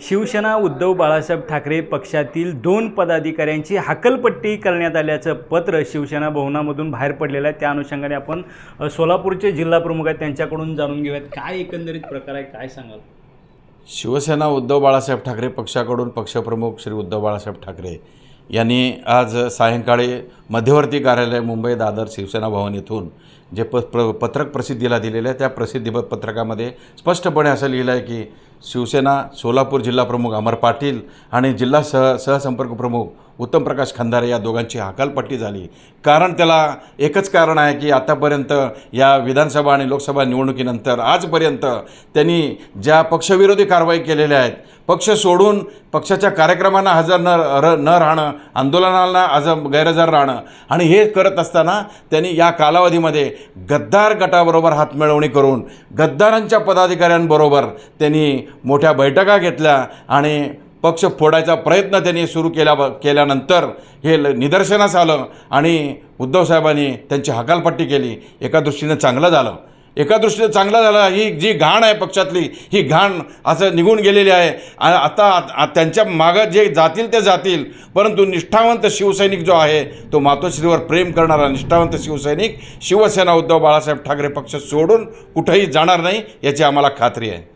शिवसेना उद्धव बाळासाहेब ठाकरे पक्षातील दोन पदाधिकाऱ्यांची हकलपट्टी करण्यात आल्याचं पत्र शिवसेना भवनामधून बाहेर पडलेलं आहे. त्या अनुषंगाने आपण सोलापूरचे जिल्हाप्रमुख आहेत त्यांच्याकडून जाणून घेऊयात. काय एकंदरीत प्रकार आहे काय सांगाल? शिवसेना उद्धव बाळासाहेब ठाकरे पक्षाकडून पक्षप्रमुख श्री उद्धव बाळासाहेब ठाकरे यांनी आज सायंकाळी मध्यवर्ती कार्यालय मुंबई दादर शिवसेना भवन येथून जे प प्र पत्रक प्रसिद्धीला दिलेलं आहे त्या प्रसिद्धी पत्रकामध्ये स्पष्टपणे असं लिहिलं आहे की शिवसेना सोलापूर जिल्हा प्रमुख अमर पाटील आणि जिल्हा सह सहसंपर्क प्रमुख उत्तम प्रकाश खंदारे या दोघांची हकालपट्टी झाली. कारण त्याला एकच कारण आहे की आतापर्यंत या विधानसभा आणि लोकसभा निवडणुकीनंतर आजपर्यंत त्यांनी ज्या पक्षविरोधी कारवाई केलेल्या आहेत पक्ष सोडून पक्षाच्या कार्यक्रमांना हजर न र न राहणं आंदोलनाला आज गैरहजर राहणं आणि हे करत असताना त्यांनी या कालावधीमध्ये गद्दार गटाबरोबर हातमिळवणी करून गद्दारांच्या पदाधिकाऱ्यांबरोबर त्यांनी मोठ्या बैठका घेतल्या आणि पक्ष फोडायचा प्रयत्न त्यांनी सुरू केल्या केल्यानंतर हे ल- निदर्शनास आलं आणि उद्धवसाहेबांनी त्यांची हकालपट्टी केली. एका दृष्टीनं चांगलं झालं. एका दृष्टीनं चांगला झाला. ही जी घाण आहे पक्षातली ही घाण असं निघून गेलेली आहे. आणि आता त्यांच्या मागं जे जातील ते जातील. परंतु निष्ठावंत शिवसैनिक जो आहे तो मातोश्रीवर प्रेम करणारा निष्ठावंत शिवसैनिक शिवसेना उद्धव बाळासाहेब ठाकरे पक्ष सोडून कुठेही जाणार नाही याची आम्हाला खात्री आहे.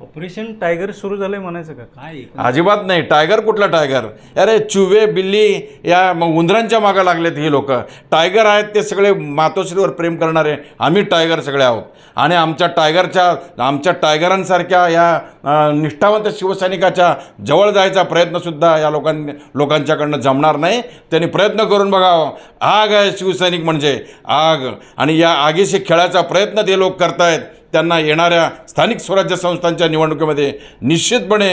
ऑपरेशन टायगर सुरू झालंय म्हणायचं का? काय अजिबात नाही. टायगर कुठला टायगर? अरे चुवे बिल्ली या उंदरांच्या मागं लागलेत ही लोक. टायगर आहेत ते सगळे मातोश्रीवर प्रेम करणारे. आम्ही टायगर सगळे आहोत. आणि आमच्या टायगरच्या आमच्या टायगरांसारख्या या अं, निष्ठावंत शिवसैनिकाच्या जवळ जायचा प्रयत्नसुद्धा या लोकां लोकांच्याकडनं जमणार नाही. त्यांनी प्रयत्न करून बघावं आग आहे शिवसैनिक म्हणजे. आग. आणि या आगीशी खेळायचा प्रयत्न ते लोक करतायत. त्यांना येणाऱ्या स्थानिक स्वराज्य संस्थांच्या निवडणुकीमध्ये निश्चितपणे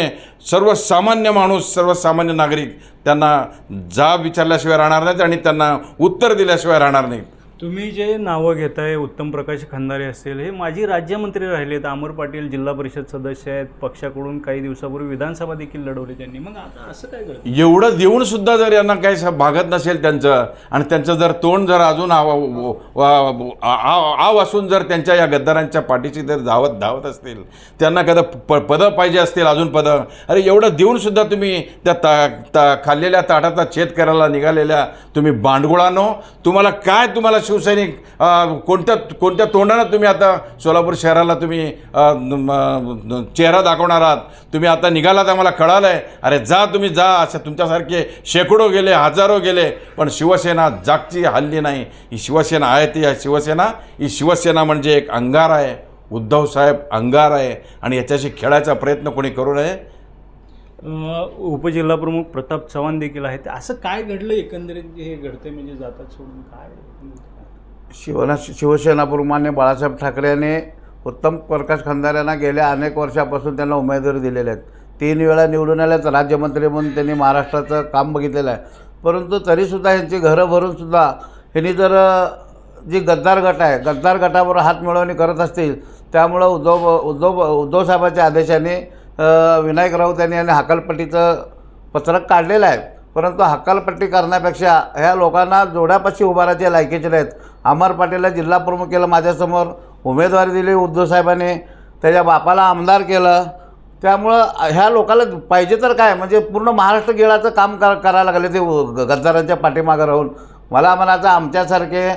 सर्वसामान्य माणूस सर्वसामान्य नागरिक त्यांना जाब विचारल्याशिवाय राहणार नाहीत आणि त्यांना उत्तर दिल्याशिवाय राहणार नाहीत. तुम्ही जे नावं घेताय उत्तम प्रकाश खंदारे असेल हे माजी राज्यमंत्री राहिलेत अमर पाटील जिल्हा परिषद सदस्य आहेत पक्षाकडून काही दिवसापूर्वी विधानसभा देखील लढवली त्यांनी. मग आता असं काय करत एवढं देऊन सुद्धा जर यांना काही स- भागत नसेल त्यांचं आणि त्यांचं जर तोंड जर अजून आव आव आव असून जर त्यांच्या या गद्दारांच्या पाठीशी जर धावत धावत असतील त्यांना कदा प पदं पाहिजे असतील अजून पदं? अरे एवढं देऊन सुद्धा तुम्ही त्या ता ता खाल्लेल्या ताटाचा छेद करायला निघालेल्या तुम्ही बांडगुळानो तुम्हाला काय तुम्हाला शिवसैनिक कोणत्या कोणत्या तोंडानं तुम्ही आता सोलापूर शहराला तुम्ही चेहरा दाखवणार आहात? तुम्ही आता निघालात आम्हाला कळालं आहे अरे जा तुम्ही जा. अशा तुमच्यासारखे शेकडो गेले हजारो गेले. पण शिवसेना जागची हल्ली नाही. ही शिवसेना आहे ती शिवसेना. ही शिवसेना म्हणजे एक अंगार आहे. उद्धव साहेब अंगार आहे. आणि याच्याशी खेळायचा प्रयत्न कोणी करू नये? उपजिल्हाप्रमुख प्रताप चव्हाण देखील आहेत. असं काय घडलं एकंदरीत? जे हे घडते म्हणजे जातात सोडून काय? शिवना शिवसेनापुरमाने बाळासाहेब ठाकरेने उत्तम प्रकाश खंदार यांना गेल्या अनेक वर्षापासून त्यांना उमेदवारी दिलेले आहेत. तीन वेळा निवडून आल्यात राज्यमंत्री म्हणून त्यांनी महाराष्ट्राचं काम बघितलेलं आहे. परंतु तरीसुद्धा यांची घरं भरूनसुद्धा ह्यांनी जर जी गद्दार गट आहे गद्दार गटाबरोबर हात मिळवणी करत असतील त्यामुळं उद्धव उद्धव उद्धवसाहेबाच्या आदेशाने विनायक राऊत यांनी आणि हकालपट्टीचं पत्रक काढलेलं आहे. परंतु हकालपट्टी करण्यापेक्षा ह्या लोकांना जोड्यापाशी उभारायचे लायकीचे नाहीत. अमर पाटीलला जिल्हाप्रमुख केलं माझ्यासमोर उमेदवारी दिली उद्धवसाहेबांनी त्याच्या बापाला आमदार केलं. त्यामुळं ह्या लोकाला पाहिजे तर काय? म्हणजे पूर्ण महाराष्ट्र गिळाचं काम कर करायला लागले ते ग- गद्दारांच्या पाठीमागं राहून. मला म्हणायचं आमच्यासारखे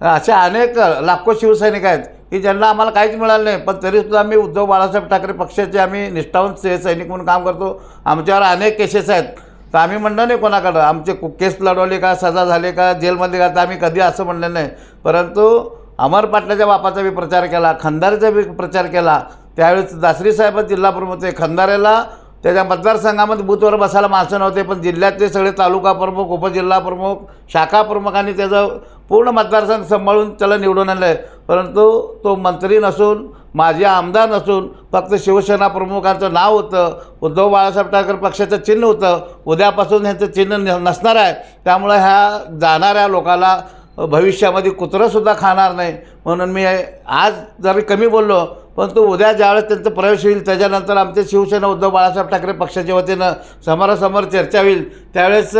असे अनेक लाखो शिवसैनिक आहेत की ज्यांना आम्हाला काहीच मिळालं नाही पण तरीसुद्धा आम्ही उद्धव बाळासाहेब ठाकरे पक्षाचे आम्ही निष्ठावंत से- सैनिक म्हणून काम करतो. आमच्यावर अनेक केसेस आहेत. तर आम्ही म्हणलं नाही कोणाकडं. आमचे कु- केस लढवले का सजा झाले का जेलमध्ये का तर आम्ही कधी असं म्हणलं नाही. परंतु अमर पाटलाच्या बापाचा बी प्रचार केला खंदारेचा बी प्रचार केला. त्यावेळेस दासरी साहेब जिल्हाप्रमुख होते. खंदारेला त्याच्या मतदारसंघामध्ये बूथवर बसायला माणसं नव्हते पण जिल्ह्यातले सगळे तालुका प्रमुख उपजिल्हा प्रमुख शाखा प्रमुखांनी त्याचं पूर्ण मतदारसंघ सांभाळून त्याला निवडून आणलं आहे परंतु तो मंत्री नसून माझे आमदार नसून फक्त शिवसेना प्रमुखांचं नाव होतं उद्धव बाळासाहेब ठाकरे पक्षाचं चिन्ह होतं उद्यापासून ह्यांचं चिन्ह न- नसणार आहे. त्यामुळं ह्या जाणाऱ्या लोकाला भविष्यामध्ये कुत्रंसुद्धा खाणार नाही. म्हणून मी आज जरी कमी बोललो परंतु उद्या ज्यावेळेस त्यांचा प्रवेश होईल त्याच्यानंतर आमचे शिवसेना उद्धव बाळासाहेब ठाकरे पक्षाच्या वतीनं समोरासमोर चर्चा होईल. त्यावेळेस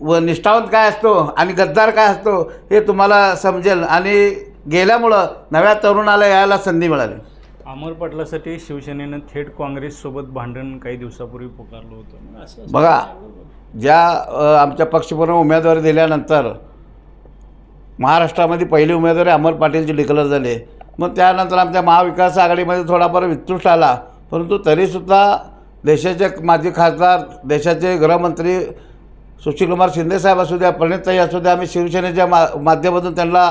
व निष्ठावंत काय असतो आणि गद्दार काय असतो हे तुम्हाला समजेल. आणि गेल्यामुळं नव्या तरुणाला यायला संधी मिळाली. अमर पाटलासाठी शिवसेनेनं थेट काँग्रेससोबत भांडण काही दिवसापूर्वी पुकारलं होतं. बघा ज्या आमच्या पक्षप्रमुख उमेदवारी दिल्यानंतर महाराष्ट्रामध्ये पहिली उमेदवारी अमर पाटीलची डिक्लेअर झाली. मग त्यानंतर आमच्या महाविकास आघाडीमध्ये थोडाफार वितृष्ट आला. परंतु तरीसुद्धा देशाचे माजी खासदार देशाचे गृहमंत्री सुशीलकुमार शिंदेसाहेब असू द्या प्रणितताई असू द्या आम्ही शिवसेनेच्या मा माध्यमातून त्यांना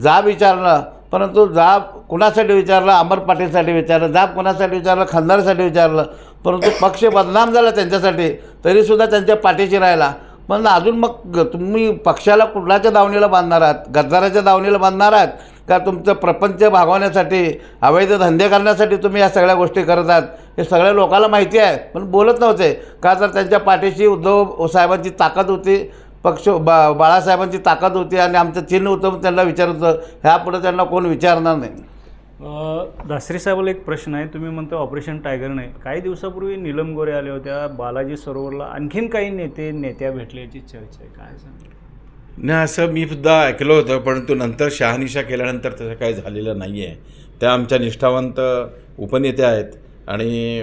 जाब विचारलं. परंतु जाब कुणासाठी विचारलं? अमर पाटीलसाठी विचारलं. जाब कुणासाठी विचारलं? खंदारसाठी विचारलं. परंतु पक्ष बदनाम झाला त्यांच्यासाठी तरीसुद्धा त्यांच्या पाठीशी राहिला. पण अजून मग ग- तुम्ही पक्षाला कुठल्याच्या दावणीला बांधणार आहात? गद्दाराच्या दावणीला बांधणार आहात? का तुमचं प्रपंच भागवण्यासाठी अवैध धंदे करण्यासाठी तुम्ही या सगळ्या गोष्टी करत आहात? हे सगळ्या लोकांना माहिती आहे पण बोलत नव्हते. का तर त्यांच्या पाठीशी उद्धव साहेबांची ताकद होती पक्ष बा बाळासाहेबांची ताकद होती आणि आमचं चिन्ह होतं त्यांना विचारत होतं ह्यापुढे त्यांना कोण विचारणार नाही? दासरी साहेबाला एक प्रश्न आहे. तुम्ही म्हणता ऑपरेशन टायगर नाही. काही दिवसापूर्वी नीलम गोरे आल्या होत्या. बालाजी सरोवरला आणखीन काही नेते नेत्या भेटल्याची चर्चा आहे. काय सांग नाही असं मी सुद्धा ऐकलं होतं परंतु नंतर शहानिशा केल्यानंतर तसं काही झालेलं नाही आहे त्या आमच्या निष्ठावंत उपनेत्या आहेत आणि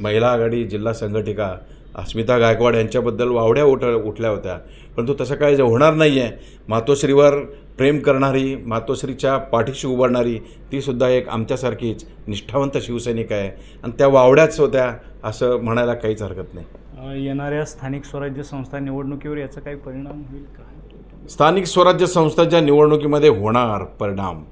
महिला आघाडी जिल्हा संघटिका अस्मिता गायकवाड यांच्याबद्दल वावड्या उठ उठल्या होत्या. परंतु तसं काही होणार नाही आहे मातोश्रीवर प्रेम करणारी मातोश्रीच्या पाठीशी उभारणारी तीसुद्धा एक आमच्यासारखीच निष्ठावंत शिवसैनिक आहे. आणि त्या वावड्याच होत्या असं म्हणायला काहीच हरकत नाही. येणाऱ्या स्थानिक स्वराज्य संस्था निवडणुकीवर याचा काही परिणाम होईल का? स्थानिक स्वराज्य संस्थांच्या निवडणुकीमध्ये होणार परिणाम.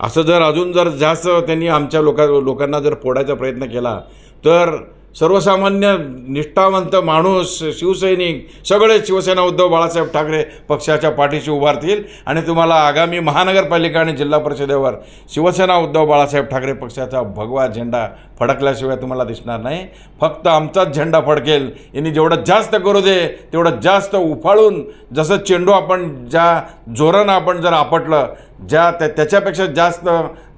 असं जर अजून जर जास्त त्यांनी आमच्या लोका लोकांना जर फोडायचा प्रयत्न केला तर सर्वसामान्य निष्ठावंत माणूस शिवसैनिक सगळे शिवसेना उद्धव बाळासाहेब ठाकरे पक्षाच्या पाठीशी उभारतील आणि तुम्हाला आगामी महानगरपालिका आणि जिल्हा परिषदेवर शिवसेना उद्धव बाळासाहेब ठाकरे पक्षाचा भगवा झेंडा फडकल्याशिवाय तुम्हाला दिसणार नाही. फक्त आमचाच झेंडा फडकेल. यांनी जेवढं जास्त करू दे तेवढं जास्त उफाळून जसं चेंडू आपण ज्या जोरानं आपण जर आपटलं ज्या त्या त्याच्यापेक्षा जास्त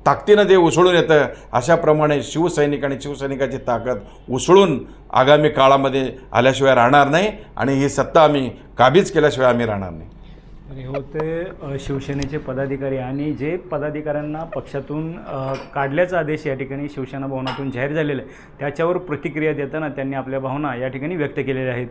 ताकदीनं ते उसळून येतं. अशाप्रमाणे शिवसैनिक आणि शिवसैनिकाची ताकद उसळून आगामी काळामध्ये आल्याशिवाय राहणार नाही आणि ही सत्ता आम्ही काबीज केल्याशिवाय आम्ही राहणार नाही. होते शिवसेनेचे पदाधिकारी आणि जे पदाधिकाऱ्यांना पक्षातून काढल्याचा आदेश या ठिकाणी शिवसेना भवनातून जाहीर झालेला आहे. त्याच्यावर प्रतिक्रिया देताना त्यांनी आपल्या भावना या ठिकाणी व्यक्त केलेल्या आहेत.